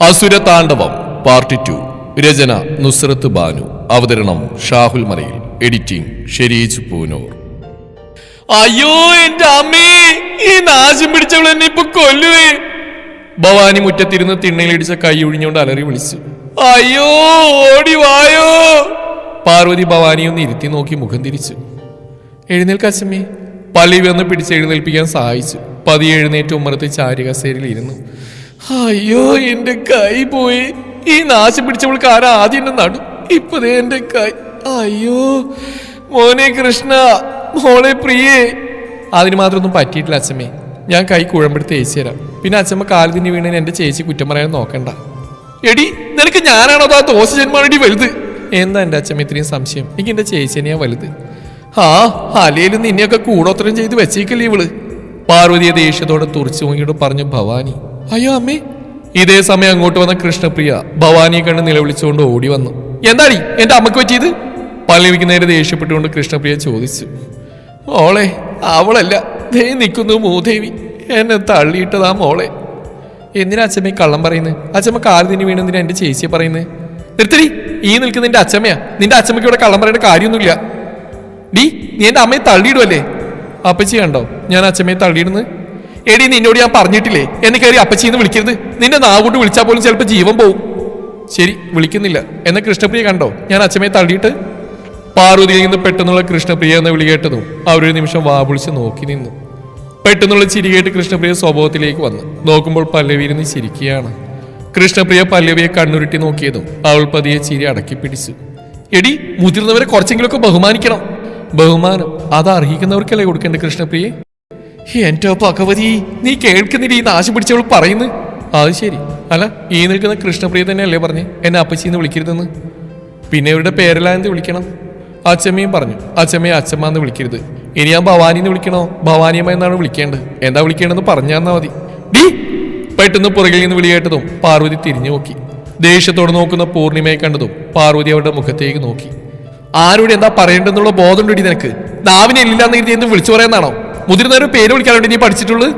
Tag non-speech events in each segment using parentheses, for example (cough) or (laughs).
അസുര താണ്ഡവം part two. രചന നുസ്രത്ത് ബാനു. അവതരണം ഷാഹുൽ മലയിൽ. എഡിറ്റിംഗ് ഷെരീജ് പൂനൂർ. അയ്യോ എന്റെ അമ്മേ ഈ നാശം പിടിച്ചവൾ എന്നെ ഇപ്പൊ കൊല്ലുവേ. ഭവാനി മുറ്റത്തിരുന്ന് തിണ്ണയിലിടിച്ച കൈ ഒഴിഞ്ഞുകൊണ്ട് അലറി വിളിച്ചു. അയ്യോ ഓടി വായോ. പാർവതി ഭവാനി ഒന്ന് ഇരുത്തി നോക്കി മുഖം തിരിച്ചു. എഴുന്നേൽക്കാച്ചമ്മേ പള്ളി വന്ന് പിടിച്ച് എഴുന്നേൽപ്പിക്കാൻ സഹായിച്ചു. പതിയെ എഴുന്നേറ്റ് ഉമ്മറത്ത് ചാരികസേരിൽ ഇരുന്നു. അയ്യോ എന്റെ കൈ പോയി. ഈ നാശം പിടിച്ചവൾക്ക് ആരാ ആദ്യം എന്നെ നടു? ഇപ്പതേ എന്റെ കൈ. അയ്യോ മോനെ കൃഷ്ണ മോളെ പ്രിയേ. അതിന് മാത്രമൊന്നും പറ്റിയിട്ടില്ല അച്ഛമ്മേ. ഞാൻ കൈ കുഴമ്പെടുത്ത് ഏച്ചി തരാം. പിന്നെ അച്ഛമ്മ കാലത്തിന് വീണതിന് എന്റെ ചേച്ചി കുറ്റം പറയാൻ നോക്കണ്ട. എടി നിനക്ക് ഞാനാണോ ആ ദോശ ജന്മാണെടി വലുത്? എന്താ എന്റെ അച്ഛമ്മ ഇത്രയും സംശയം? എനിക്ക് എന്റെ ചേച്ചിനെയാ വലുത്. ആ അലയിലും നിന്നെയൊക്കെ കൂടോത്രം ചെയ്ത് വെച്ചേക്കല്ലേ ഇവൾ. പാർവതിയെ ദേഷ്യത്തോടെ തുറച്ചു നോക്കിയിട്ട് പറഞ്ഞു ഭവാനി അയ്യോ അമ്മേ. ഇതേ സമയം അങ്ങോട്ട് വന്ന കൃഷ്ണപ്രിയ ഭവാനിയെ കണ്ട് നിലവിളിച്ചുകൊണ്ട് ഓടി വന്നു. എന്താടി? എന്റെ അമ്മയ്ക്ക് പറ്റിയത്? പള്ളിവിക്ക് നേരെ ദേഷ്യപ്പെട്ടുകൊണ്ട് കൃഷ്ണപ്രിയ ചോദിച്ചു. മോളെ അവളല്ല. ദേ നിൽക്കുന്നു മൂദേവി. എന്നെ തള്ളിയിട്ടതാ മോളെ. എന്തിനാ അച്ഛമ്മ കള്ളം പറയുന്നത് അച്ഛമ്മ കാൽ തിന്നി വീണെന്തിനാ എന്റെ ചേച്ചിയെ പറയുന്നത് നിർത്തടി. ഈ നിൽക്കുന്ന നിന്റെ അച്ഛമ്മയാ. നിന്റെ അച്ഛമ്മയ്ക്ക് ഇവിടെ കള്ളം പറയേണ്ട കാര്യമൊന്നുമില്ല. ഡി നീ എന്റെ അമ്മയെ തള്ളിയിടുവല്ലേ? അപ്പച്ചി കണ്ടോ? ഞാൻ അച്ഛമ്മയെ തള്ളിയിടുന്നു എടി നിന്നോട് ഞാൻ പറഞ്ഞിട്ടില്ലേ? എന്നെ കയറി അപ്പച്ചിന്ന് വിളിക്കരുത്. നിന്റെ നാവോട്ട് വിളിച്ചാൽ പോലും ചിലപ്പോൾ ജീവൻ പോകും ശരി വിളിക്കുന്നില്ല. എന്നെ കൃഷ്ണപ്രിയ കണ്ടോ? ഞാൻ അച്ഛമ്മയെ തള്ളിയിട്ട് പാർവതിയിൽ നിന്ന് പെട്ടെന്നുള്ള കൃഷ്ണപ്രിയ എന്ന് വിളി കേട്ടതും അവരൊരു നിമിഷം വാ വിളിച്ച് നോക്കി നിന്നു. പെട്ടെന്നുള്ള ചിരി കേട്ട് കൃഷ്ണപ്രിയ സ്വഭാവത്തിലേക്ക് വന്നു. നോക്കുമ്പോൾ പല്ലവി ഇരുന്ന് ചിരിക്കുകയാണ്. കൃഷ്ണപ്രിയ പല്ലവിയെ കണ്ണുരുട്ടി നോക്കിയതും അവൾ പതിയെ ചിരി അടക്കി പിടിച്ചു. എടി മുതിർന്നവരെ കുറച്ചെങ്കിലുമൊക്കെ ബഹുമാനിക്കണം. ബഹുമാനം അത് അർഹിക്കുന്നവർക്കല്ലേ കൊടുക്കേണ്ടത് കൃഷ്ണപ്രിയെ? എന്റെ ഭഗവതി നീ കേൾക്കുന്നില്ല ഈ നാശം പിടിച്ചവൾ പറയുന്നു? അത് ശരി. അല്ല ഈ നിൽക്കുന്ന കൃഷ്ണപ്രിയ തന്നെയല്ലേ പറഞ്ഞ്? എന്നെ അപ്പച്ചിന്ന് വിളിക്കരുതെന്ന്. പിന്നെ ഇവരുടെ പേരെല്ലാം എന്ത് വിളിക്കണം? അച്ചമ്മയും പറഞ്ഞു. അച്ചമ്മയെ അച്ചമ്മ എന്ന് വിളിക്കരുത്. ഇനി ഞാൻ ഭവാനി എന്ന് വിളിക്കണോ? ഭവാനിയമ്മ എന്നാണ് വിളിക്കേണ്ടത്. എന്താ വിളിക്കേണ്ടതെന്ന് പറഞ്ഞു തന്നാ മതി. ഡീ! പെട്ടെന്ന് പുറകിൽ നിന്ന് വിളി കേട്ടതും പാർവതി തിരിഞ്ഞു നോക്കി. ദേഷ്യത്തോടെ നോക്കുന്ന പൂർണിമയെ കണ്ടതും പാർവതി അവരുടെ മുഖത്തേക്ക് നോക്കി. ആരോട് എന്താ പറയേണ്ടെന്നുള്ള ഉണ്ടെടി നിനക്ക്? നാവിനെ ഇല്ലാന്ന് കരുതി എന്ത് വിളിച്ചു പറയാന്നാണോ മുതിർന്നവരുടെ പേര് വിളിക്കാനുണ്ട് നീ പഠിച്ചിട്ടുള്ളൂ.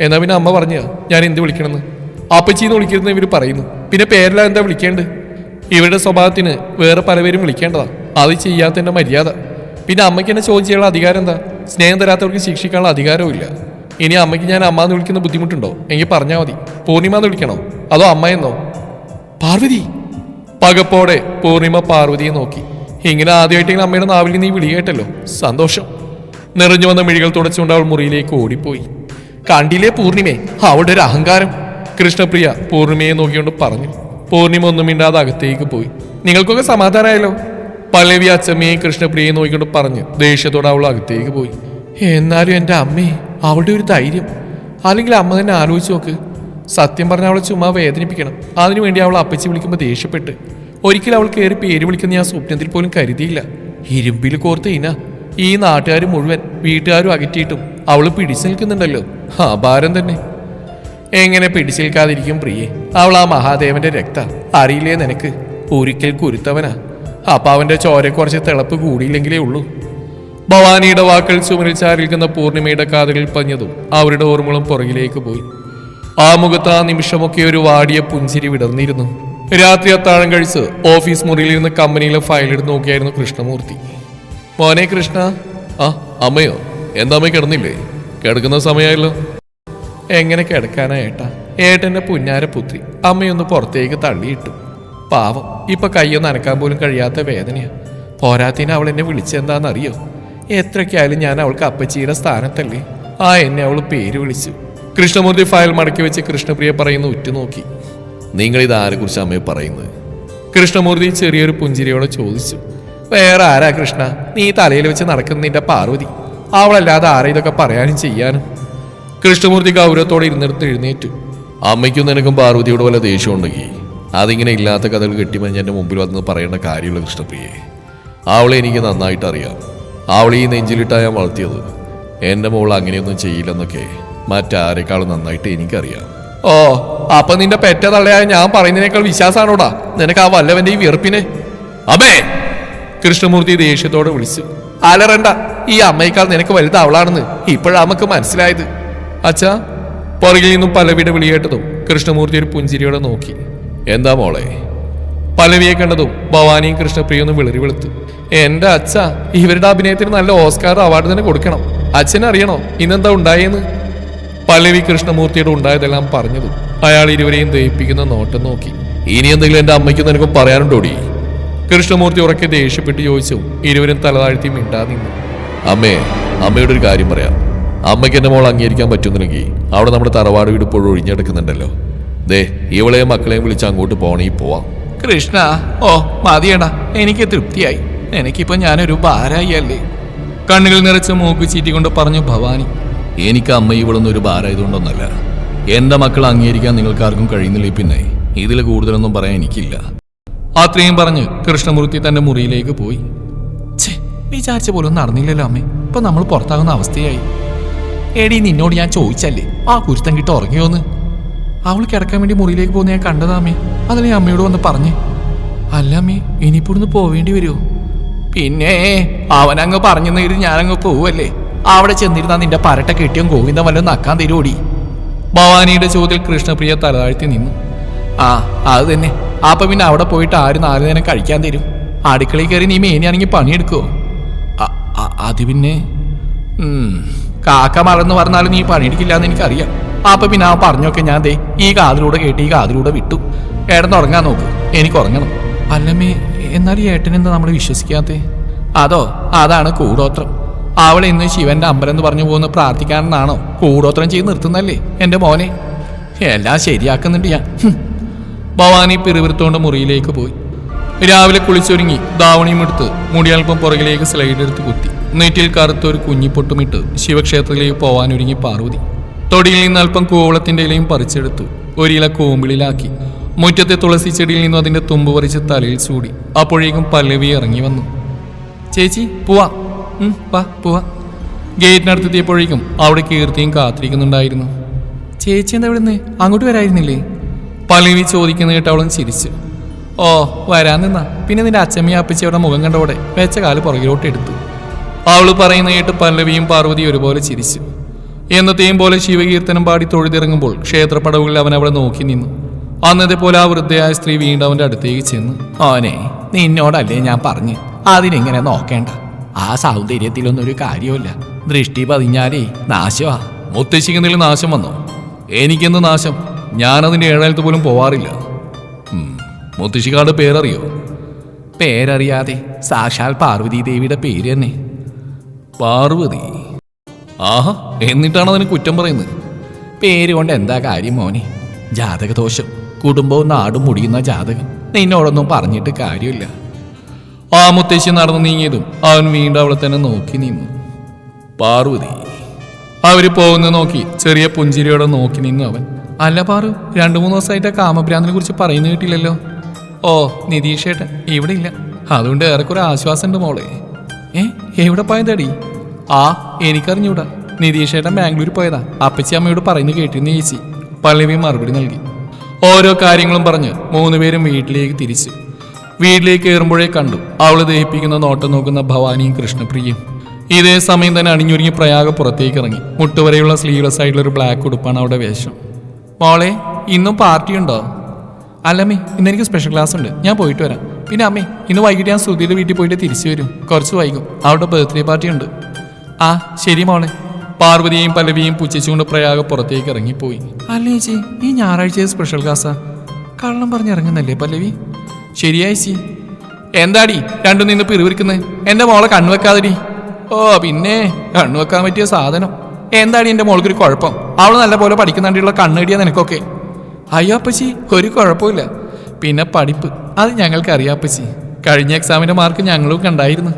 എന്നാ പിന്നെ അമ്മ പറഞ്ഞു ഞാൻ എന്ത് വിളിക്കണമെന്ന്? ആപ്പച്ചിന്ന് വിളിക്കരുതെന്ന് ഇവർ പറയുന്നു. പിന്നെ പേരെല്ലാം എന്താ വിളിക്കേണ്ടത്? ഇവരുടെ സ്വഭാവത്തിന് വേറെ പലപേരും വിളിക്കേണ്ടതാ. അത് ചെയ്യാത്തതിന്റെ മര്യാദ. പിന്നെ അമ്മയ്ക്ക് എന്നെ ചോദ്യം ചെയ്യാനുള്ള അധികാരം എന്താ? സ്നേഹം തരാത്തവർക്ക് ശിക്ഷിക്കാനുള്ള അധികാരവും ഇല്ല. ഇനി അമ്മയ്ക്ക് ഞാൻ അമ്മ എന്ന് വിളിക്കുന്ന ബുദ്ധിമുട്ടുണ്ടോ? എങ്കിൽ പറഞ്ഞാൽ മതി. പൂർണിമ എന്ന് വിളിക്കണോ? അതോ അമ്മ എന്നോ പാർവതി. പകപ്പോടെ പൂർണിമ പാർവതിയെ നോക്കി. ഇങ്ങനെ ആദ്യമായിട്ടെങ്കിലും അമ്മയുടെ നാവിൽ നീ വിളി കേട്ടല്ലോ. സന്തോഷം. നിറഞ്ഞു വന്ന മിഴികൾ തുടച്ചുകൊണ്ട് അവൾ മുറിയിലേക്ക് ഓടിപ്പോയി. കണ്ടില്ലേ പൂർണിമേ? അവളുടെ ഒരു അഹങ്കാരം. കൃഷ്ണപ്രിയ പൂർണിമയെ നോക്കിക്കൊണ്ട് പറഞ്ഞു. പൂർണിമ ഒന്നും മിണ്ടാതെ അകത്തേക്ക് പോയി. നിങ്ങൾക്കൊക്കെ സമാധാനമായല്ലോ പല്ലവി അച്ചമ്മയെ കൃഷ്ണപ്രിയയെ നോക്കിക്കൊണ്ട് പറഞ്ഞു. ദേഷ്യത്തോടെ അവൾ അകത്തേക്ക് പോയി. എന്നാലും എന്റെ അമ്മേ അവളുടെ ഒരു ധൈര്യം. അല്ലെങ്കിൽ അമ്മ തന്നെ ആലോചിച്ച് നോക്ക്. സത്യം പറഞ്ഞ അവളെ ചുമ്മാ വേദനിപ്പിക്കണം. അതിനുവേണ്ടി അവൾ അപ്പച്ചി വിളിക്കുമ്പോൾ ദേഷ്യപ്പെട്ട്. ഒരിക്കലും അവൾ കയറി പേര് വിളിക്കുന്ന ഞാൻ സ്വപ്നത്തിൽ പോലും കരുതിയില്ല. ഇരുമ്പിൽ കോർത്ത് ഇന. ഈ നാട്ടുകാർ മുഴുവൻ വീട്ടുകാരും അകറ്റിയിട്ടും അവൾ പിടിച്ചു നിൽക്കുന്നുണ്ടല്ലോ. ഭാരം തന്നെ. എങ്ങനെ പിടിച്ചു നിൽക്കാതിരിക്കും പ്രിയെ? അവൾ ആ മഹാദേവന്റെ രക്ത. അറിയില്ലേ നിനക്ക്? ഒരിക്കൽ കുരുത്തവനാ. അപ്പൊ അവന്റെ ചോര കുറച്ച് തിളപ്പ് കൂടിയില്ലെങ്കിലേ ഉള്ളൂ. ഭവാനിയുടെ വാക്കൾ ചുമരിൽ ചാരിക്കുന്ന പൂർണിമയുടെ കാതുകളിൽ പഞ്ഞതും അവരുടെ ഓർമ്മകളും പുറകിലേക്ക് പോയി. ആ മുഖത്ത് ആ നിമിഷമൊക്കെ ഒരു വാടിയ പുഞ്ചിരി വിടർന്നിരുന്നു. രാത്രി അത്താഴം കഴിച്ച് ഓഫീസ് മുറിയിൽ ഇരുന്ന് കമ്പനിയിലെ ഫയലെടുത്ത് നോക്കിയായിരുന്നു കൃഷ്ണമൂർത്തി. മോനെ കൃഷ്ണ. ആ അമ്മയോ എന്താ അമ്മ കിടന്നില്ലേ? കിടക്കുന്ന സമയമായല്ലോ എങ്ങനെ കിടക്കാനാ ഏട്ടാ? ഏട്ടന്റെ പുന്നാര പുത്രി. അമ്മയൊന്ന് പുറത്തേക്ക് തള്ളിയിട്ടു. പാവം ഇപ്പൊ കയ്യൊന്ന് അനക്കാൻ പോലും കഴിയാത്ത വേദനയാ. പോരാത്തിന് അവൾ എന്നെ വിളിച്ചെന്താണെന്നറിയോ എത്രയ്ക്കായാലും ഞാൻ അവൾക്ക് അപ്പച്ചിയുടെ സ്ഥാനത്തല്ലേ? ആ എന്നെ അവൾ പേര് വിളിച്ചു. കൃഷ്ണമൂർത്തി ഫയൽ മടക്കി വെച്ച് കൃഷ്ണപ്രിയ പറയുന്ന ഉറ്റുനോക്കി നിങ്ങൾ ഇത് ആരെ കുറിച്ച് അമ്മയെ പറയുന്നത്? കൃഷ്ണമൂർത്തി ചെറിയൊരു പുഞ്ചിരിയോടെ ചോദിച്ചു. വേറെ ആരാ കൃഷ്ണ? നീ തലയിൽ വെച്ച് നടക്കുന്ന നിന്റെ പാർവതി. അവളല്ലാതെ ആരെ ഇതൊക്കെ പറയാനും ചെയ്യാനും? കൃഷ്ണമൂർത്തി ഗൗരവത്തോടെ ഇരുന്നിടത്ത് എഴുന്നേറ്റു. അമ്മയ്ക്കും നിനക്കും പാർവതിയോട് വല്ല ദേഷ്യം ഉണ്ടെങ്കിൽ അതിങ്ങനെ ഇല്ലാത്ത കഥകൾ കെട്ടിമഞ്ഞ് എന്റെ മുമ്പിൽ വന്ന് പറയേണ്ട കാര്യമുള്ള കൃഷ്ണപ്രിയെ അവളെ എനിക്ക് നന്നായിട്ട് അറിയാം. അവളെ ഈ നെഞ്ചിലിട്ടാ ഞാൻ വളർത്തിയത്. എന്റെ മോൾ അങ്ങനെയൊന്നും ചെയ്യില്ലെന്നൊക്കെ മറ്റാരെക്കാളും നന്നായിട്ട് എനിക്കറിയാം. ഓ അപ്പൊ നിന്റെ പെറ്റ തള്ളയായ ഞാൻ പറയുന്നതിനേക്കാൾ വിശ്വാസമാണോടാ നിനക്ക് ആ വല്ലവന്റെ ഈ വെറുപ്പിനെ? അബേ കൃഷ്ണമൂർത്തി ദേഷ്യത്തോടെ വിളിച്ചു. അലറണ്ട ഈ അമ്മയേക്കാൾ നിനക്ക് വലുതാവളാണെന്ന് അവളാണെന്ന് മനസ്സിലായത്. അച്ഛാ? പുറകിൽ നിന്നും പലവിയുടെ വിളിയേട്ടതും കൃഷ്ണമൂർത്തി ഒരു പുഞ്ചിരിയോടെ നോക്കി. എന്താ മോളെ? പലവിയെ കണ്ടതും ഭവാനിയും കൃഷ്ണപ്രിയൊന്നും വിളറി വെളുത്തു. എന്റെ അച്ഛ ഇവരുടെ അഭിനയത്തിന് നല്ല ഓസ്കാർ അവാർഡ് തന്നെ കൊടുക്കണം. അച്ഛനറിയണോ ഇന്നെന്താ ഉണ്ടായെന്ന്? പലവി കൃഷ്ണമൂർത്തിയുടെ ഉണ്ടായതെല്ലാം പറഞ്ഞതും അയാൾ ഇരുവരെയും ദയിപ്പിക്കുന്ന നോട്ടം നോക്കി. ഇനി എന്തെങ്കിലും എന്റെ അമ്മയ്ക്ക് നിനക്ക് പറയാനുണ്ടോടി? കൃഷ്ണമൂർത്തി ഉറക്കെ ദേഷ്യപ്പെട്ട് ചോദിച്ചു ഇരുവരും തലതാഴ്ത്തി മിണ്ടാ നിന്നു. അമ്മേ അമ്മയുടെ ഒരു കാര്യം പറയാം. അമ്മയ്ക്ക് എന്റെ മോൾ അംഗീകരിക്കാൻ പറ്റുന്നില്ലെങ്കിൽ അവിടെ നമ്മുടെ തറവാട് വീട് ഇപ്പോഴും ഒഴിഞ്ഞെടുക്കുന്നുണ്ടല്ലോ. ദേ ഇവളെയും മക്കളെയും വിളിച്ച് അങ്ങോട്ട് പോകണമെങ്കിൽ പോവാം. കൃഷ്ണ ഓ മതിയടാ. എനിക്ക് തൃപ്തിയായി. എനിക്കിപ്പോ ഞാനൊരു ഭാരായി അല്ലേ? കണ്ണുകൾ നിറച്ച് മൂക്ക് ചീറ്റിക്കൊണ്ട് പറഞ്ഞു ഭവാനി എനിക്ക് അമ്മ ഇവളൊന്നും ഒരു ഭാരമായതുകൊണ്ടൊന്നല്ല എന്റെ മക്കൾ അംഗീകരിക്കാൻ നിങ്ങൾക്കാർക്കും കഴിയുന്നില്ലേ പിന്നെ? ഇതിൽ കൂടുതലൊന്നും പറയാൻ എനിക്കില്ല. അത്രയും പറഞ്ഞ് കൃഷ്ണമൂർത്തി തന്റെ മുറിയിലേക്ക് പോയി. ഛേ വിചാരിച്ച പോലും നടന്നില്ലല്ലോ അമ്മേ. ഇപ്പൊ നമ്മൾ പുറത്താകുന്ന അവസ്ഥയായി. എടി നിന്നോട് ഞാൻ ചോദിച്ചല്ലേ ആ കുരുത്തം കിട്ട് ഉറങ്ങിയോന്ന് അവൾ കിടക്കാൻ വേണ്ടി മുറിയിലേക്ക് പോകുന്ന ഞാൻ കണ്ടതാമേ അതല്ലേ അമ്മയോട് വന്ന് പറഞ്ഞേ. അല്ല അമ്മേ ഇനിയിപ്പോ ഇവിടുന്ന് പോവേണ്ടി വരുമോ പിന്നെ അവനങ്ങ് പറഞ്ഞു നേരി ഞാനങ്ങ് പോവല്ലേ? അവിടെ ചെന്നിരുന്നാ നിന്റെ പരട്ട കെട്ടിയും ഗോവിന്ദം വല്ലതും നക്കാൻ തരുമോടി ഭവാനിയുടെ ചോദ്യത്തിൽ കൃഷ്ണപ്രിയ തലതാഴ്ത്തി നിന്നു. ആ അത് തന്നെ. അപ്പൊ പിന്നെ അവിടെ പോയിട്ട് ആര് നാല് നേരം കഴിക്കാൻ തരും. അടുക്കളയിൽ കയറി നീ മേനിയാണെങ്കിൽ അ- അത് പിന്നെ കാക്ക മറന്നു പറഞ്ഞാലും നീ പണിയെടുക്കില്ല എന്ന് എനിക്കറിയാം. അപ്പൊ പിന്നെ ആ പറഞ്ഞൊക്കെ ഞാൻ ദേ ഈ കാതിലൂടെ കേട്ട് ഈ കാതിലൂടെ വിട്ടു. ഏടന്നുറങ്ങാൻ നോക്ക് എനിക്ക് ഉറങ്ങണം. അല്ലമ്മേ എന്നാൽ ഈ ഏട്ടനെന്താ നമ്മൾ വിശ്വസിക്കാത്തേ? അതോ അതാണ് കൂടോത്രം. അവൾ ഇന്ന് ശിവന്റെ അമ്പലം എന്ന് പറഞ്ഞു പോകുന്ന പ്രാർത്ഥിക്കാനെന്നാണോ? കൂടോത്രം ചെയ്ത് നിർത്തുന്നല്ലേ എന്റെ മോനെ? എല്ലാം ശരിയാക്കുന്നുണ്ട് ഞാൻ. ഭവാനി പിറുപിറുത്തോണ്ട് മുറിയിലേക്ക് പോയി. രാവിലെ കുളിച്ചൊരുങ്ങി ദാവണിയും എടുത്ത് മുടിയൽപ്പം പുറകിലേക്ക് സ്ലൈഡ് എടുത്ത് കുത്തി. നെറ്റിൽ കറുത്ത ഒരു കുഞ്ഞിപ്പൊട്ടുമിട്ട് ശിവക്ഷേത്രത്തിലേക്ക് പോവാനൊരുങ്ങി പാർവതി. തൊടിയിൽ നിന്ന് അല്പം കൂവളത്തിന്റെ ഇലയും പറിച്ചെടുത്തു. ഒരില കൂമ്പിളിലാക്കി. മുറ്റത്തെ തുളസി ചെടിയിൽ നിന്നും അതിന്റെ തുമ്പ് പറിച്ച് തലയിൽ ചൂടി. അപ്പോഴേക്കും പല്ലവി ഇറങ്ങി വന്നു. ചേച്ചി പോവാ. വാ പോവാ. ഗേറ്റിനടുത്തെത്തിയപ്പോഴേക്കും അവിടെ കീർത്തിയും കാത്തിരിക്കുന്നുണ്ടായിരുന്നു. ചേച്ചി എന്താ ഇവിടുന്ന്? അങ്ങോട്ട് വരായിരുന്നില്ലേ പല്ലവി ചോദിക്കുന്ന കേട്ട് അവളും ചിരിച്ചു. ഓ വരാൻ നിന്നാ. പിന്നെ നിന്റെ അച്ഛമ്മയും അപ്പച്ചിയുടെ മുഖം കണ്ടോടെ വെച്ച കാൽ പുറകിലോട്ട് എടുത്തു. അവൾ പറയുന്ന കേട്ട് പല്ലവിയും പാർവതി ഒരുപോലെ ചിരിച്ചു. എന്നത്തെയും പോലെ ശിവകീർത്തനം പാടി തൊഴുതിറങ്ങുമ്പോൾ ക്ഷേത്രപ്പടവുകളിൽ അവൻ അവിടെ നോക്കി നിന്നു. അന്നത്തെ പോലെ ആ വൃദ്ധയായ സ്ത്രീ വീണ്ടും അവന്റെ അടുത്തേക്ക് ചെന്നു. ഓനെ നിന്നോടല്ലേ ഞാൻ പറഞ്ഞു? അതിനിങ്ങനെ നോക്കേണ്ട? ആ സൗന്ദര്യത്തിലൊന്നും ഒരു കാര്യമില്ല ദൃഷ്ടി പതിഞ്ഞാലേ നാശമാ. മുത്തശ്ശിക്കുന്നതിൽ നാശം വന്നോ? എനിക്കെന്ത് നാശം? ഞാനതിന്റെ ഏഴാലത്ത് പോലും പോവാറില്ല. മുത്തശ്ശിക്കാട് പേരറിയോ? പേരറിയാതെ സാക്ഷാൽ പാർവതി ദേവിയുടെ പേര് തന്നെ. പാർവതി? ആഹാ എന്നിട്ടാണ് അതിന് കുറ്റം പറയുന്നത്? പേര് കൊണ്ട് എന്താ കാര്യം മോനെ? ജാതകദോഷം കുടുംബവും നാടും മുടിയുന്ന ജാതകം നിന്നോടൊന്നും പറഞ്ഞിട്ട് കാര്യമില്ല. ആ മുത്തശ്ശി നടന്നു നീങ്ങിയതും അവൻ വീണ്ടും അവളെ തന്നെ നോക്കി നിന്നു. പാർവതി അവർ പോകുന്ന നോക്കി ചെറിയ പുഞ്ചിരിയോടെ നോക്കി നിന്നു അവൻ. അല്ല പാറു രണ്ടു മൂന്ന് ദിവസമായിട്ട് കാമഭ്രാന്തിനെ കുറിച്ച് പറയുന്നു കിട്ടിയില്ലല്ലോ ഓ നിതീഷേട്ടൻ ഇവിടെ ഇല്ല. അതുകൊണ്ട് ഏറെക്കുറെ ആശ്വാസമുണ്ട് മോളെ. ഏ എവിടെ പോയതടി? ആ എനിക്കറിഞ്ഞൂടാ. നിതീഷേട്ടൻ ബാംഗ്ലൂർ പോയതാ. അപ്പച്ചി അമ്മയോട് പറയുന്നു കേട്ടിരുന്നു ചേച്ചി. പള്ളിവി മറുപടി നൽകി. ഓരോ കാര്യങ്ങളും പറഞ്ഞ് മൂന്നുപേരും വീട്ടിലേക്ക് തിരിച്ചു. വീട്ടിലേക്ക് കയറുമ്പോഴേ കണ്ടു. അവൾ ദഹിപ്പിക്കുന്ന നോട്ടം നോക്കുന്ന ഭവാനിയും കൃഷ്ണപ്രിയയും. ഇതേ സമയം തന്നെ അണിഞ്ഞൊരുങ്ങി പ്രയാഗ പുറത്തേക്ക് ഇറങ്ങി. മുട്ടുവരെയുള്ള സ്ലീവ്ലെസ് ആയിട്ടുള്ള ഒരു ബ്ലാക്ക് ഉടുപ്പാണ് അവിടെ വേഷം. മോളെ ഇന്നും പാർട്ടിയുണ്ടോ? അല്ലമ്മേ ഇന്ന് എനിക്ക് സ്പെഷ്യൽ ക്ലാസ് ഉണ്ട്. ഞാൻ പോയിട്ട് വരാം. പിന്നെ അമ്മേ ഇന്ന് വൈകിട്ട് ഞാൻ ശ്രുതിയുടെ വീട്ടിൽ പോയിട്ട് തിരിച്ചു വരും. കുറച്ച് വൈകും. അവരുടെ ബർത്ത്ഡേ പാർട്ടി ഉണ്ട്. ആ ശരി മോളെ. പാർവതിയെയും പലവിയും പുച്ഛിച്ചുകൊണ്ട് പ്രയാഗ പുറത്തേക്ക് ഇറങ്ങിപ്പോയി. അല്ലേ ചേച്ചി ഈ ഞായറാഴ്ച സ്പെഷ്യൽ ക്ലാസ്സാ കള്ളം പറഞ്ഞിറങ്ങുന്നല്ലേ പല്ലവി? ശരിയായി ചേച്ചി. എന്താടി രണ്ടും നിന്ന് പിറിവിരിക്കുന്നത് എന്റെ മോളെ കണ്ണുവെക്കാതെടി. ഓ പിന്നെ കണ്ണുവെക്കാൻ പറ്റിയ സാധനം. എന്താടി എന്റെ മോൾക്കൊരു കുഴപ്പം? അവൾ നല്ലപോലെ പഠിക്കുന്നുണ്ടുള്ള കണ്ണേടിയാ നിനക്കൊക്കെ. അയ്യോ അപ്പച്ചി ഒരു കുഴപ്പമില്ല പിന്നെ പഠിപ്പ് അത് ഞങ്ങൾക്ക് അറിയാം അപ്പച്ചി. കഴിഞ്ഞ എക്സാമിന്റെ മാർക്ക് ഞങ്ങളും കണ്ടായിരുന്നു.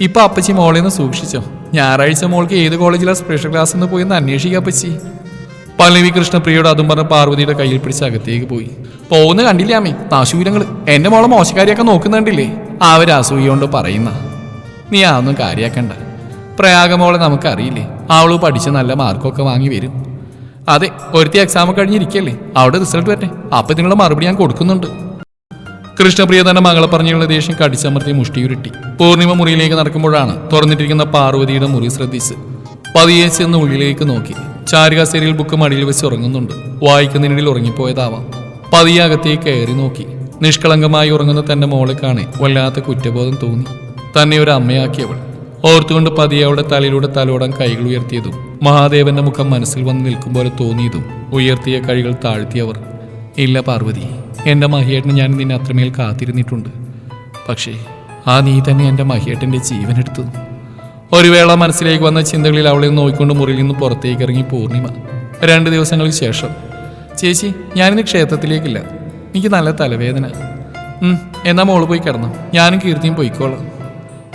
ഇപ്പൊ അപ്പച്ചി മോളിൽ നിന്ന് സൂക്ഷിച്ചോ. ഞായറാഴ്ച മോൾക്ക് ഏത് കോളേജിലാണ് സ്പെഷ്യൽ ക്ലാസ് എന്ന് പോയി ഒന്ന് അന്വേഷിക്കാം അപ്പച്ചി. പല്ലവി കൃഷ്ണപ്രിയോട് അതും പറഞ്ഞ പാർവതിയുടെ കയ്യിൽ പിടിച്ച് അകത്തേക്ക് പോയി. പോകുന്ന കണ്ടില്ലേ അമ്മേ നാശൂരങ്ങൾ എന്റെ മോളെ മോശക്കാരിയൊക്കെ നോക്കുന്നുണ്ടില്ലേ അവർ അസൂയ കൊണ്ട് പറയുന്ന. നീ അതൊന്നും കാര്യാക്കണ്ട. പ്രയാഗമോളെ നമുക്കറിയില്ലേ? അവൾ പഠിച്ച് നല്ല മാർക്കൊക്കെ വാങ്ങി വരും. അതെ ഒരുത്തി എക്സാം കഴിഞ്ഞിരിക്കല്ലേ? അവിടെ റിസൾട്ട് വരട്ടെ. അപ്പൊ ഇതിനുള്ള മറുപടി ഞാൻ കൊടുക്കുന്നുണ്ട്. കൃഷ്ണപ്രിയ തന്റെ മകളെ പറഞ്ഞുള്ള ദേഷ്യം കടിച്ചമർത്തി മുഷ്ടിയുരുട്ടി. പൂർണിമ മുറിയിലേക്ക് നടക്കുമ്പോഴാണ് തുറന്നിട്ടിരിക്കുന്ന പാർവതിയുടെ മുറി ശ്രദ്ധിച്ച്. പതിയെ ചെന്ന് ഉള്ളിലേക്ക് നോക്കി. ചാരുക സീരിയൽ ബുക്ക് മടിയിൽ വെച്ച് ഉറങ്ങുന്നുണ്ട്. വായിക്കുന്നതിനിടയിൽ ഉറങ്ങിപ്പോയതാവാം. പതിയെ അകത്തേക്ക് കയറി നോക്കി. നിഷ്കളങ്കമായി ഉറങ്ങുന്ന തന്റെ മോളെ കാണെ വല്ലാത്ത കുറ്റബോധം തോന്നി. തന്നെ ഒരു അമ്മയാക്കിയവൾ. ഓർത്തുകൊണ്ട് പതിയെ അവളുടെ തലയിലൂടെ തലോടാൻ കൈകൾ ഉയർത്തിയതും മഹാദേവന്റെ മുഖം മനസ്സിൽ വന്ന് നിൽക്കും പോലെ തോന്നിയതും ഉയർത്തിയ കൈകൾ താഴ്ത്തിയവർ. ഇല്ല പാർവതി എന്റെ മഹിയേട്ടന് ഞാൻ നിന്നെ അത്രമേൽ കാത്തിരുന്നിട്ടുണ്ട്. പക്ഷേ ആ നീ തന്നെ എന്റെ മഹിയേട്ടന്റെ ജീവനെടുത്തു. ഒരു വേള മനസ്സിലേക്ക് വന്ന ചിന്തകളിൽ അവളെ നോക്കിക്കൊണ്ട് മുറിയിൽ നിന്ന് പുറത്തേക്ക് ഇറങ്ങി പൂർണിമ. രണ്ട് ദിവസങ്ങൾക്ക് ശേഷം ചേച്ചി ഞാനിന്ന് ക്ഷേത്രത്തിലേക്കില്ല. എനിക്ക് നല്ല തലവേദന. എന്നാ മോൾ പോയി കിടന്നു. ഞാനും കീർത്തിയും പോയിക്കോളാം.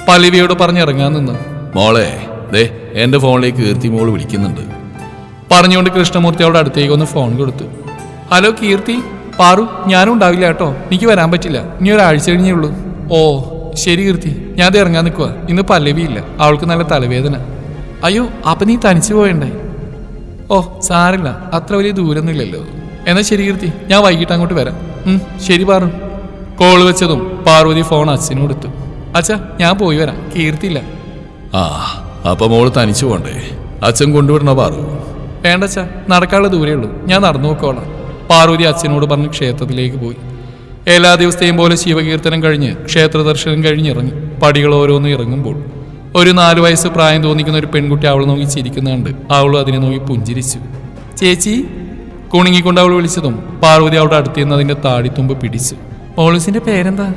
പല്ലവിയോട് പറഞ്ഞിറങ്ങാൻ നിന്ന്. മോളെ ദേ എന്റെ ഫോണിലേക്ക് കീർത്തി മോൾ വിളിക്കുന്നുണ്ട്. പറഞ്ഞുകൊണ്ട് കൃഷ്ണമൂർത്തി അവിടെ അടുത്തേക്ക് ഒന്ന് ഫോൺ കൊടുത്തു. ഹലോ കീർത്തി. പാറു ഞാനും ഉണ്ടാവില്ല കേട്ടോ. എനിക്ക് വരാൻ പറ്റില്ല. ഇനി ഒരാഴ്ച കഴിഞ്ഞേ ഉള്ളൂ. ഓ ശരി കീർത്തി. ഞാൻ അത് ഇറങ്ങാൻ നിൽക്കുക ഇന്ന് പല്ലവിയില്ല. അവൾക്ക് നല്ല തലവേദന. അയ്യോ അപ്പം നീ തനിച്ചു പോയണ്ടേ? ഓ സാറില്ല അത്ര വലിയ ദൂരമൊന്നുമില്ലല്ലോ എന്നാൽ ശരി കീർത്തി. ഞാൻ വൈകിട്ട് അങ്ങോട്ട് വരാം. ശരി പാറു. കോൾ വെച്ചതും പാർവതി ഫോൺ അച്ഛനും കൊടുത്തു അച്ഛാ ഞാൻ പോയി വരാം. കീർത്തിയില്ല. ആ അപ്പൊ മോൾ തനിച്ചു പോണ്ടേ? അച്ഛൻ കൊണ്ടുവരണോ പാറു? വേണ്ട അച്ഛാ നടക്കാനുള്ള ദൂരേ ഉള്ളൂ. ഞാൻ നടന്നു നോക്കോളാം പാർവതി അച്ഛനോട് പറഞ്ഞ് ക്ഷേത്രത്തിലേക്ക് പോയി. എല്ലാ ദിവസത്തെയും പോലെ ശിവകീർത്തനം കഴിഞ്ഞ് ക്ഷേത്ര ദർശനം കഴിഞ്ഞിറങ്ങി. പടികൾ ഓരോന്ന് ഇറങ്ങുമ്പോൾ ഒരു നാല് വയസ്സ് പ്രായം തോന്നിക്കുന്ന ഒരു പെൺകുട്ടി അവൾ നോക്കി ചിരിക്കുന്നുണ്ട്. അവൾ അതിനെ നോക്കി പുഞ്ചിരിച്ചു. ചേച്ചി കുണുങ്ങിക്കൊണ്ട് അവൾ വിളിച്ചതും പാർവതി അവളുടെ അടുത്ത് നിന്ന് അതിന്റെ താടിത്തുമ്പ് പിടിച്ചു. മോളിസിന്റെ പേരെന്താ?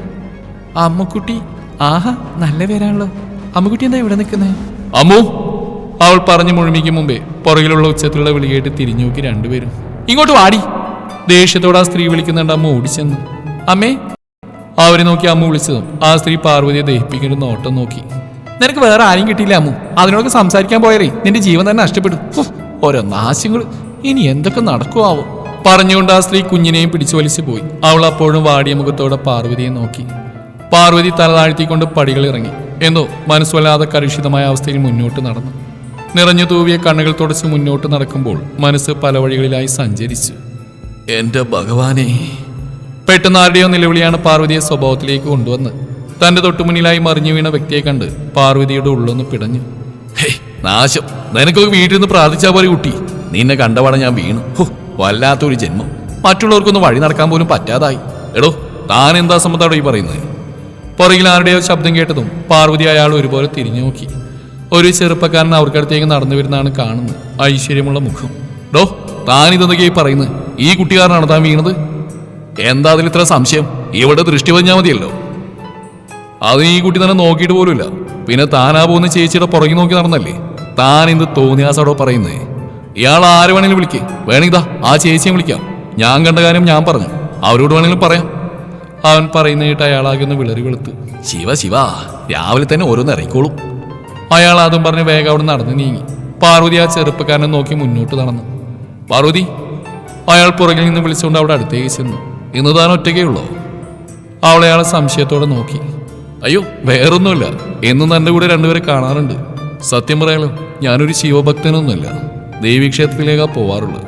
അമ്മുക്കുട്ടി. ആഹാ നല്ല പേരാണല്ലോ. അമ്മുകുട്ടി എന്താ ഇവിടെ നിൽക്കുന്നത് അമ്മു അവൾ പറഞ്ഞു മുഴുമിക്കും മുമ്പേ പുറകിലുള്ള ഉച്ചത്തിലുള്ള വിളി കേട്ട് തിരിഞ്ഞു നോക്കി രണ്ടുപേരും. ഇങ്ങോട്ട് വാടി. ദേഷ്യത്തോടെ ആ സ്ത്രീ വിളിക്കുന്നുണ്ട് അമ്മ ഓടിച്ചെന്നു. അമ്മേ അവരെ നോക്കി അമ്മ വിളിച്ചതും ആ സ്ത്രീ പാർവതിയെ ദഹിപ്പിക്കേണ്ട നോട്ടം നോക്കി. നിനക്ക് വേറെ ആരും കിട്ടിയില്ല അമ്മു. അതിനോടൊക്കെ സംസാരിക്കാൻ പോയാലേ നിന്റെ ജീവൻ തന്നെ നഷ്ടപ്പെടും. ഓരോ നാശങ്ങൾ. ഇനി എന്തൊക്കെ നടക്കുവാവോ? പറഞ്ഞുകൊണ്ട് ആ സ്ത്രീ കുഞ്ഞിനെയും പിടിച്ചു വലിച്ചു പോയി അവൾ അപ്പോഴും വാടിയ മുഖത്തോടെ പാർവതിയെ നോക്കി. പാർവതി തല താഴ്ത്തിക്കൊണ്ട് പടികൾ ഇറങ്ങി. എന്നോ മനസ്സുവല്ലാതെ കലുഷിതമായ അവസ്ഥയിൽ മുന്നോട്ട് നടന്നു. നിറഞ്ഞു തൂവിയ കണ്ണുകൾ തുടച്ച് മുന്നോട്ട് നടക്കുമ്പോൾ മനസ്സ് പല വഴികളിലായി സഞ്ചരിച്ചു. എന്റെ ഭഗവാനെ. പെട്ടെന്ന് ആരുടെയോ നിലവിളിയാണ് പാർവതിയെ സ്വഭാവത്തിലേക്ക് കൊണ്ടുവന്ന്. തന്റെ തൊട്ടുമുന്നിലായി മറിഞ്ഞു വീണ വ്യക്തിയെ കണ്ട് പാർവതിയുടെ ഉള്ളൊന്ന് പിടഞ്ഞു. ഹേ നാശം. നിനക്കൊക്കെ വീട്ടിൽ നിന്ന് പ്രാർത്ഥിച്ചാൽ പോലെ കുട്ടി. നിന്നെ കണ്ടപാടെ ഞാൻ വീണു. ഹോ, വല്ലാത്തൊരു ജന്മം. മറ്റുള്ളവർക്കൊന്നും വഴി നടക്കാൻ പോലും പറ്റാതായി. എടോ താൻ എന്താ സമ്മതാടോ ഈ പറയുന്നത്? പുറകിൽ ആരുടെയോ ശബ്ദം കേട്ടതും പാർവതി അയാൾ ഒരുപോലെ തിരിഞ്ഞു നോക്കി ഒരു ചെറുപ്പക്കാരൻ അവർക്കടുത്തേക്ക് നടന്നു വരുന്നതാണ് കാണുന്നത്. ഐശ്വര്യമുള്ള മുഖം. ഡോ താൻ ഇതെന്തൊക്കെയാ ഈ പറയുന്നത്? ഈ കുട്ടിക്കാരനാണ് താൻ വീണത്? എന്താ അതിൽ ഇത്ര സംശയം? ഇവിടെ ദൃഷ്ടി പതിഞ്ഞാൽ മതിയല്ലോ. അത് ഈ കുട്ടി തന്നെ നോക്കിയിട്ട് പോലുമില്ല. പിന്നെ താനാ പോകുന്ന ചേച്ചിയുടെ പുറകെ നോക്കി നടന്നല്ലേ? താൻ എന്ത് തോന്നിയാസോടോ പറയുന്നേ? ഇയാൾ ആര് വേണമെങ്കിലും വിളിക്കേ. വേണമെങ്കിൽ ആ ചേച്ചിയെ വിളിക്കാം. ഞാൻ കണ്ട കാര്യം ഞാൻ പറഞ്ഞു. അവരോട് വേണമെങ്കിലും പറയാം. അവൻ പറയുന്ന കേട്ട് അയാളാകുന്ന വിളറി വെളുത്ത്. ശിവ ശിവ രാവിലെ തന്നെ ഓരോന്ന് ഇറങ്ങിക്കോളും. അയാൾ അതും പറഞ്ഞ് വേഗം അവിടെ നടന്നു നീങ്ങി. പാർവതി ആ ചെറുപ്പക്കാരനെ നോക്കി മുന്നോട്ട് നടന്നു. പാർവതി അയാൾ പുറകിൽ നിന്ന് വിളിച്ചുകൊണ്ട് അവിടെ അടുത്തേക്ക് ചെന്നു. ഇന്ന് താൻ ഒറ്റയ്ക്കേ ഉള്ളോ അവൾ അയാളെ സംശയത്തോടെ നോക്കി. അയ്യോ വേറൊന്നുമില്ല. എന്നും തന്റെ കൂടെ രണ്ടുപേരെ കാണാറുണ്ട്. സത്യം പറയാലോ ഞാനൊരു ശിവഭക്തനൊന്നുമല്ല. ദേവീക്ഷേത്രത്തിലേക്കാ പോവാറുള്ളത്.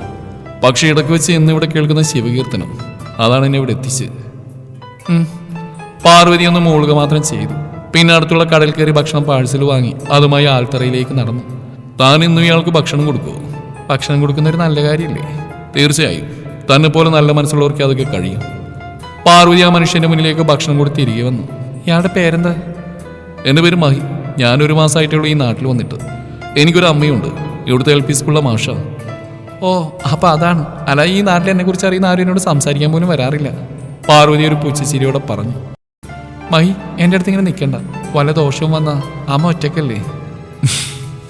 പക്ഷേ ഇടയ്ക്ക് വെച്ച് ഇന്ന് ഇവിടെ കേൾക്കുന്ന ശിവകീർത്തനം. അതാണ് എന്നെ ഇവിടെ എത്തിച്ചത്. പാർവതി ഒന്ന് മൂളുക മാത്രം ചെയ്തു. പിന്നെ അടുത്തുള്ള കടൽ കയറി ഭക്ഷണം പാഴ്സൽ വാങ്ങി. അതുമായി ആൽത്തറയിലേക്ക് നടന്നു. താൻ ഇന്നും ഇയാൾക്ക് ഭക്ഷണം കൊടുക്കുമോ ഭക്ഷണം കൊടുക്കുന്ന ഒരു നല്ല കാര്യമില്ലേ തീർച്ചയായും. തന്നെ പോലെ നല്ല മനസ്സുള്ളവർക്ക് അതൊക്കെ കഴിയും. പാർവതി ആ മനുഷ്യന്റെ മുന്നിലേക്ക് ഭക്ഷണം കൊടുത്ത് തിരികെ വന്നു. ഇയാളുടെ പേരെന്താ? എന്റെ പേര് മഹി. ഞാനൊരു മാസമായിട്ടുള്ള ഈ നാട്ടിൽ വന്നിട്ട്. എനിക്കൊരു അമ്മയുണ്ട്. ഇവിടുത്തെ എൽ പി സ്കൂളിലെ മാഷാണ് ഓ അപ്പൊ അതാണ്. അല്ല ഈ നാട്ടിൽ എന്നെക്കുറിച്ച് അറിയുന്ന ആരും എന്നോട് സംസാരിക്കാൻ പോലും വരാറില്ല. പാർവതി ഒരു പുച്ഛിരിയോടെ പറഞ്ഞു മൈ എന്റെ അടുത്ത് ഇങ്ങനെ നിൽക്കണ്ട വല്ല ദോഷവും വന്ന അമ്മ ഒറ്റക്കല്ലേ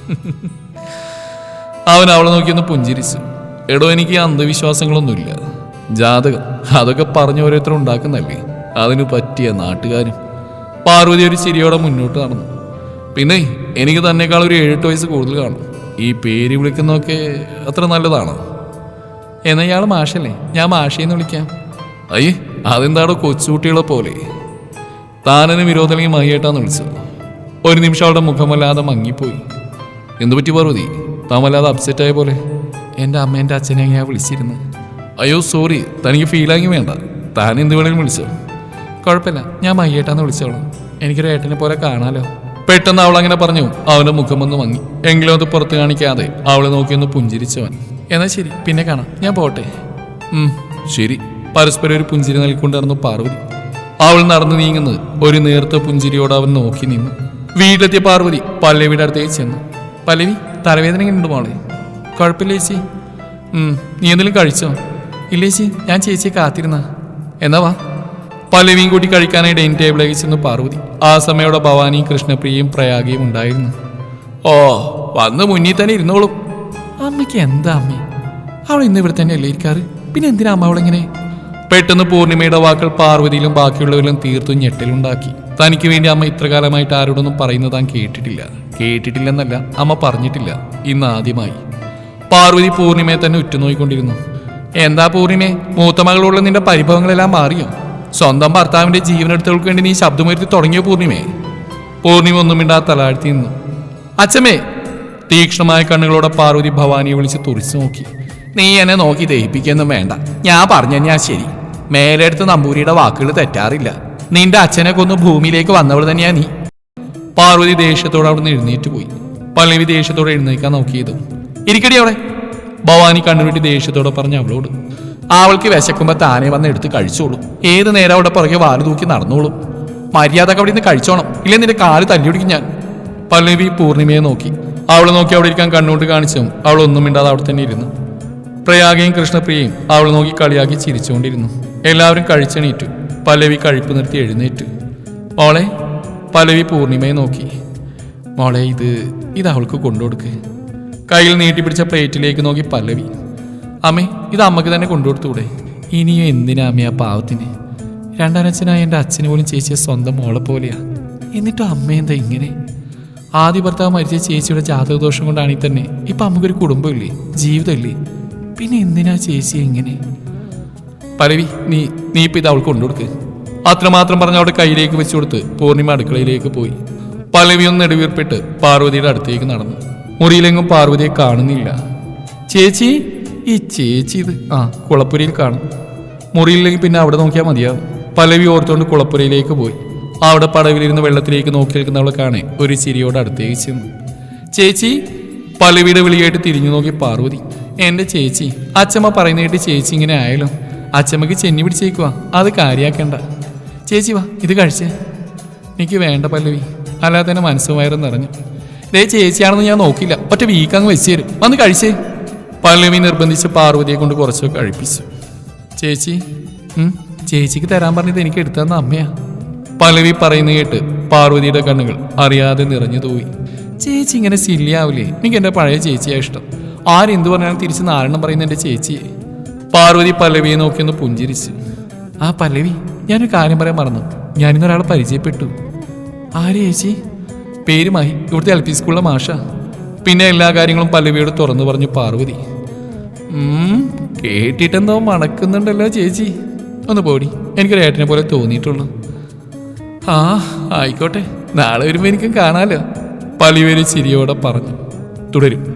(laughs) അവൻ അവളെ നോക്കിയൊന്ന് പുഞ്ചിരിച്ചു. എടോ എനിക്ക് അന്ധവിശ്വാസങ്ങളൊന്നുമില്ല. ജാതകം അതൊക്കെ പറഞ്ഞ് ഓരോരുത്തർ ഉണ്ടാക്കുന്നല്ലേ അതിന് പറ്റിയ നാട്ടുകാരും. പാർവതി ഒരു ചിരിയോടെ മുന്നോട്ട് നടന്നു. പിന്നെ എനിക്ക് തന്നെക്കാൾ ഒരു ഏഴെട്ട് വയസ്സ് കൂടുതൽ കാണും. ഈ പേര് വിളിക്കുന്നതൊക്കെ അത്ര നല്ലതാണോ? എന്നാൽ ഇയാൾ മാഷല്ലേ? ഞാൻ മാഷേന്ന് വിളിക്കാം. അയ്യേ അതെന്താടോ കൊച്ചുകുട്ടികളെ പോലെ. താനന് വിരോധനയും മഹിയേട്ടാന്ന് വിളിച്ചു. ഒരു നിമിഷം അവളുടെ മുഖമല്ലാതെ മങ്ങിപ്പോയി. എന്തുപറ്റി പാർവതി? താൻ വല്ലാതെ അപ്സെറ്റ് ആയ പോലെ. എന്റെ അമ്മേന്റെ അച്ഛനെ ഞാൻ വിളിച്ചിരുന്നു? അയ്യോ സോറി തനിക്ക് ഫീലാങ്ങി വേണ്ട. താൻ എന്ത് വേണമെങ്കിലും വിളിച്ചോ. കുഴപ്പമില്ല. ഞാൻ മയ്യേട്ടാന്ന് വിളിച്ചോളാം. എനിക്കൊരു ഏട്ടനെ പോലെ കാണാലോ. പെട്ടെന്ന് അവൾ അങ്ങനെ പറഞ്ഞു. അവന്റെ മുഖം ഒന്ന് മങ്ങി. എങ്കിലും അത് പുറത്ത് കാണിക്കാതെ അവളെ നോക്കിയൊന്ന് പുഞ്ചിരിച്ചവൻ. എന്നാൽ ശരി. പിന്നെ കാണാം. ഞാൻ പോട്ടെ. ശരി. പരസ്പരം ഒരു പുഞ്ചിരി നൽകിക്കൊണ്ടിരുന്നു പാർവതി. അവൾ നടന്നു നീങ്ങുന്നത് ഒരു നേർത്ത പുഞ്ചിരിയോട് അവൻ നോക്കി നിന്നു. വീട്ടിലെത്തിയ പാർവതി പല്ലവിയുടെ അടുത്തേക്ക് ചെന്നു. പല്ലവി തലവേദന ഉണ്ട് മോളെ? കുഴപ്പമില്ല ചേച്ചി. നീ എന്തെങ്കിലും കഴിച്ചോ? ഇല്ല ചേച്ചി ഞാൻ ചേച്ചിയെ കാത്തിരുന്ന. എന്നാ വാ. പല്ലവിയും കൂട്ടി കഴിക്കാനായി ഡൈനിങ് ടേബിളിലേക്ക് ചെന്നു പാർവതി. ആ സമയോടെ ഭവാനിയും കൃഷ്ണപ്രിയയും പ്രയാഗയും ഉണ്ടായിരുന്നു. ഓ വന്ന് മുന്നിൽ തന്നെ ഇരുന്നോളും. അമ്മയ്ക്ക് എന്താ അമ്മ? അവൾ ഇന്ന് ഇവിടെ തന്നെ അല്ലേ ഇരിക്കാറ്? പിന്നെ എന്തിനാ അമ്മ അവളെങ്ങനെ? പെട്ടെന്ന് പൂർണിമയുടെ വാക്കുകൾ പാർവതിയിലും ബാക്കിയുള്ളവരിലും തീർത്തും ഞെട്ടലുണ്ടാക്കി. തനിക്ക് വേണ്ടി അമ്മ ഇത്രകാലമായിട്ട് ആരോടൊന്നും പറയുന്നത് താൻ കേട്ടിട്ടില്ല. കേട്ടിട്ടില്ലെന്നല്ല അമ്മ പറഞ്ഞിട്ടില്ല. ഇന്ന് ആദ്യമായി. പാർവതി പൂർണിമയെ തന്നെ ഉറ്റുനോയിക്കൊണ്ടിരുന്നു. എന്താ പൂർണിമേ മൂത്ത മകളുള്ള നിന്റെ പരിഭവങ്ങളെല്ലാം മാറിയോ? സ്വന്തം ഭർത്താവിന്റെ ജീവനെടുത്തവൾക്ക് വേണ്ടി നീ ശബ്ദമുയർത്തി തുടങ്ങിയോ പൂർണിമേ? പൂർണിമ ഒന്നും ഇണ്ടാ തലാഴ്ത്തി നിന്നു. അച്ഛമ്മേ തീക്ഷ്ണമായ കണ്ണുകളോടെ പാർവതി ഭവാനിയെ വിളിച്ച് തുറിച്ചു നോക്കി. നീ എന്നെ നോക്കി ദഹിപ്പിക്കൊന്നും വേണ്ട. ഞാൻ പറഞ്ഞു ഞാൻ ശരി. മേലെടുത്ത് നമ്പൂരിയുടെ വാക്കുകൾ തെറ്റാറില്ല. നിന്റെ അച്ഛനെ കൊന്ന് ഭൂമിയിലേക്ക് വന്നവൾ തന്നെയാ നീ. പാർവതി ദേഷ്യത്തോടെ അവിടെ നിന്ന് എഴുന്നേറ്റ് പോയി. പല്ലവി ദേഷ്യത്തോടെ എഴുന്നേക്കാൻ നോക്കിയത്. ഇരിക്കടി അവിടെ. ഭവാനി കണ്ണുവിട്ടി ദേഷ്യത്തോടെ പറഞ്ഞു അവളോട്. അവൾക്ക് വിശക്കുമ്പോ താനെ വന്ന് എടുത്ത് കഴിച്ചോളും. ഏത് നേരം അവിടെ പുറകെ വാൽ തൂക്കി നടന്നോളും. മര്യാദയ്ക്ക് അവിടെ നിന്ന് കഴിച്ചോണം. ഇല്ലേ നിന്റെ കാൽ തല്ലി പിടിക്കും ഞാൻ പല്ലവി പൂർണിമയെ നോക്കി. അവളെ നോക്കി അവിടെ ഇരിക്കാൻ കണ്ണുകൊണ്ട് കാണിച്ചും അവൾ ഒന്നും മിണ്ടാതെ അവിടെ തന്നെ ഇരുന്നു. പ്രയാഗയും കൃഷ്ണപ്രിയയും അവൾ നോക്കി കളിയാക്കി ചിരിച്ചുകൊണ്ടിരുന്നു. എല്ലാവരും കഴിച്ചെണീറ്റു. പലവി കഴിപ്പ് നിർത്തി എഴുന്നേറ്റു. മോളെ പലവി പൂർണിമയെ നോക്കി. മോളെ ഇത് ഇത് അവൾക്ക് കൊണ്ടുകൊടുക്ക്. കയ്യിൽ നീട്ടിപ്പിടിച്ച പ്ലേറ്റിലേക്ക് നോക്കി പല്ലവി. അമ്മേ ഇത് അമ്മയ്ക്ക് തന്നെ കൊണ്ടുകൊടുത്തൂടെ ഇനിയും എന്തിനാ അമ്മയാ പാവത്തിന്? രണ്ടാനച്ഛനായ എന്റെ അച്ഛന് പോലും ചേച്ചിയെ സ്വന്തം മോളെ പോലെയാ. എന്നിട്ടും അമ്മ എന്താ ഇങ്ങനെ? ആദ്യ ഭർത്താവ് മരിച്ച ചേച്ചിയുടെ ജാതകദോഷം കൊണ്ടാണെങ്കിൽ തന്നെ. ഇപ്പം അമ്മക്കൊരു കുടുംബമില്ലേ? ജീവിതമില്ലേ? പിന്നെ എന്തിനാ ചേച്ചി എങ്ങനെ പലവി നീ നീ ഇപ്പൊ ഇത് അവൾക്ക് കൊണ്ടുകൊടുക്ക്. അത്രമാത്രം പറഞ്ഞ് അവിടെ കയ്യിലേക്ക് വെച്ചു കൊടുത്ത് പൂർണിമ അടുക്കളയിലേക്ക് പോയി. പലവി ഒന്ന് നെടുവീർപ്പിട്ട് പാർവതിയുടെ അടുത്തേക്ക് നടന്നു. മുറിയിലെങ്ങും പാർവതിയെ കാണുന്നില്ല. ചേച്ചി ഈ ചേച്ചി ഇത് ആ കുളപ്പുരയിൽ കാണും. മുറിയില്ലെങ്കിൽ പിന്നെ അവിടെ നോക്കിയാൽ മതിയാവും. പലവി ഓർത്തുകൊണ്ട് കുളപ്പുരയിലേക്ക് പോയി. അവിടെ പടവിലിരുന്ന് വെള്ളത്തിലേക്ക് നോക്കി നിൽക്കുന്നവളെ കാണേ ഒരു ചിരിയോട് അടുത്തേക്ക് ചെന്നു. ചേച്ചി പലവിയുടെ വിളിയായിട്ട് തിരിഞ്ഞു നോക്കി പാർവതി. എന്റെ ചേച്ചി അച്ഛമ്മ പറയുന്ന കേട്ട് ചേച്ചി ഇങ്ങനെ ആയാലും അച്ഛമ്മക്ക് ചെന്നി പിടിച്ചേക്കുവാ. അത് കാര്യാക്കണ്ട. ചേച്ചി വാ ഇത് കഴിച്ചേ. എനിക്ക് വേണ്ട പല്ലവി. അല്ലാതെ തന്നെ മനസ്സും വയറും നിറഞ്ഞു. ദേ ചേച്ചിയാണെന്ന് ഞാൻ നോക്കില്ല ഒറ്റ വീക്കങ്ങ് വെച്ച് തരും. വന്ന് കഴിച്ചേ. പല്ലവി നിർബന്ധിച്ച് പാർവതിയെ കൊണ്ട് കുറച്ചൊക്കെ കഴിപ്പിച്ചു. ചേച്ചി ചേച്ചിക്ക് തരാൻ പറഞ്ഞത് എനിക്ക് എടുത്തതെന്ന അമ്മയാ. പല്ലവി പറയുന്ന കേട്ട് പാർവതിയുടെ കണ്ണുകൾ അറിയാതെ നിറഞ്ഞു തോയി ചേച്ചി ഇങ്ങനെ സില്ലിയാവില്ലേ എനിക്ക് എന്റെ പഴയ ചേച്ചിയാ ഇഷ്ടം. ആരെന്ത് പറഞ്ഞാലും തിരിച്ച് നാരണം പറയുന്ന എന്റെ ചേച്ചിയെ പാർവതി പല്ലവിയെ നോക്കി ഒന്ന് പുഞ്ചിരിച്ചു. ആ പല്ലവി ഞാനൊരു കാര്യം പറയാൻ മറന്നു. ഞാനിന്നൊരാളെ പരിചയപ്പെട്ടു. ആരെ ചേച്ചി? പേര് മഹി. ഇവിടുത്തെ എൽ പി സ്കൂളിലെ മാഷ. പിന്നെ എല്ലാ കാര്യങ്ങളും പല്ലവിയോട് തുറന്നു പറഞ്ഞു പാർവതി. കേട്ടിട്ടെന്തോ മണക്കുന്നുണ്ടല്ലോ ചേച്ചി. ഒന്ന് പോടി എനിക്കൊരു ഏട്ടനെ പോലെ തോന്നിയിട്ടുള്ളൂ. ആ ആയിക്കോട്ടെ. നാളെ വരുമ്പോൾ എനിക്കും കാണാലോ. പലിവര് ചിരിയോടെ പറഞ്ഞു. തുടരും.